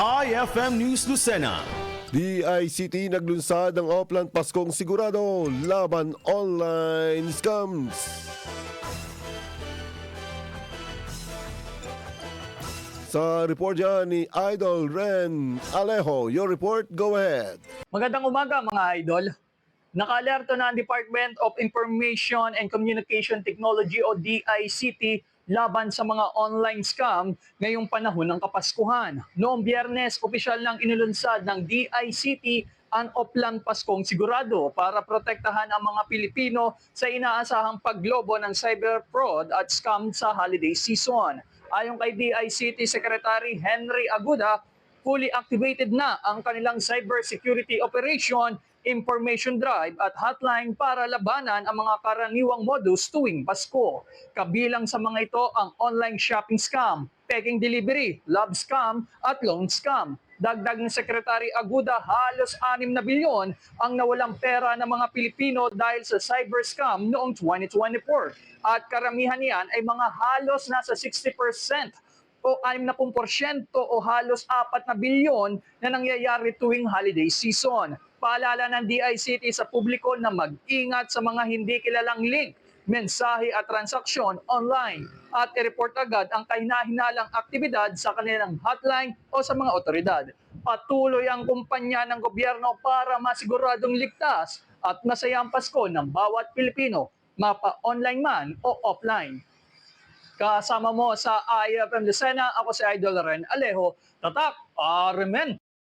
IFM News Lucena. DICT naglunsad ng Oplan Paskong Sigurado laban online scams. Sa report dyan ni Idol Ren Alejo, your report, go ahead. Magandang umaga mga idol. Nakaalerto na ang Department of Information and Communication Technology o DICT laban sa mga online scam ngayong panahon ng Kapaskuhan. Noong biyernes, opisyal nang inulunsad ng DICT ang Oplan Paskong Sigurado para protektahan ang mga Pilipino sa inaasahang paglobo ng cyber fraud at scam sa holiday season. Ayon kay DICT Secretary Henry Aguda, fully activated na ang kanilang cybersecurity operation, information drive at hotline para labanan ang mga karaniwang modus tuwing Pasko. Kabilang sa mga ito ang online shopping scam, peking delivery, love scam at loan scam. Dagdag ni Secretary Aguda, halos 6 na bilyon ang nawalang pera ng mga Pilipino dahil sa cyber scam noong 2024. At karamihan niyan ay mga halos nasa 60% o 60% o halos 4 na bilyon na nangyayari tuwing holiday season. Paalala ng DICT sa publiko na mag-ingat sa mga hindi kilalang link, mensahe at transaksyon online at i-report agad ang kahina-hinalang aktibidad sa kanilang hotline o sa mga otoridad. Patuloy ang kumpanya ng gobyerno para masiguradong ligtas at masaya ang Pasko ng bawat Pilipino, mapa online man o offline. Kasama mo sa IFM Lucena, ako si Idol Ren Alejo. Tatak, Amen!